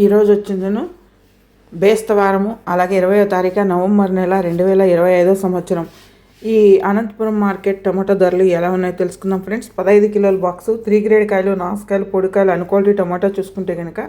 ఈరోజు వచ్చిందను. బేస్తవారము అలాగే ఇరవయో తారీఖు నవంబర్ నెల రెండు వేల ఇరవై ఐదో సంవత్సరం. ఈ అనంతపురం మార్కెట్ టమాటో ధరలు ఎలా ఉన్నాయో తెలుసుకుందాం ఫ్రెండ్స్. పదహైదు కిలోల బాక్సు త్రీ గ్రేడ్ కాయలు నాసుకాయలు పొడికాయలు అన్క్వాలిటీ టమాటో చూసుకుంటే కనుక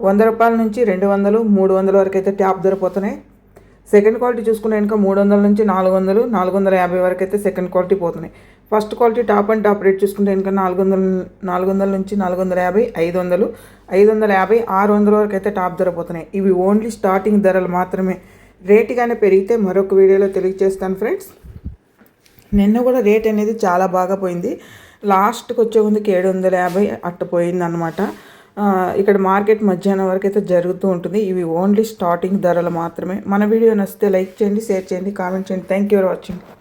వంద రూపాయల నుంచి రెండు వందలు మూడు వందల వరకు అయితే ట్యాప్ దొరకపోతున్నాయి సెకండ్ క్వాలిటీ చూసుకుంటే కనుక మూడు వందల నుంచి నాలుగు వందలు నాలుగు వందల యాభై వరకు అయితే సెకండ్ క్వాలిటీ పోతున్నాయి. First quality top and top rate చూసుకుంటే ఇంకా నాలుగు వందల నాలుగు వందల నుంచి నాలుగు వందల యాభై ఐదు వందలు ఐదు వందల యాభై ఆరు వందల వరకు అయితే టాప్ ధర పోతున్నాయి. ఇవి ఓన్లీ స్టార్టింగ్ ధరలు మాత్రమే. రేటుగానే పెరిగితే మరొక వీడియోలో తెలియజేస్తాను ఫ్రెండ్స్. నిన్న కూడా రేట్ అనేది చాలా బాగా పోయింది. లాస్ట్కి వచ్చే ముందుకి ఏడు వందల యాభై అట్ట పోయిందనమాట ఇక్కడ మార్కెట్ మధ్యాహ్నం వరకు అయితే జరుగుతూ ఉంటుంది. ఇవి ఓన్లీ స్టార్టింగ్ ధరలు మాత్రమే. మన వీడియో నచ్చితే లైక్ చేయండి షేర్ చేయండి కామెంట్ చేయండి. Thank you for watching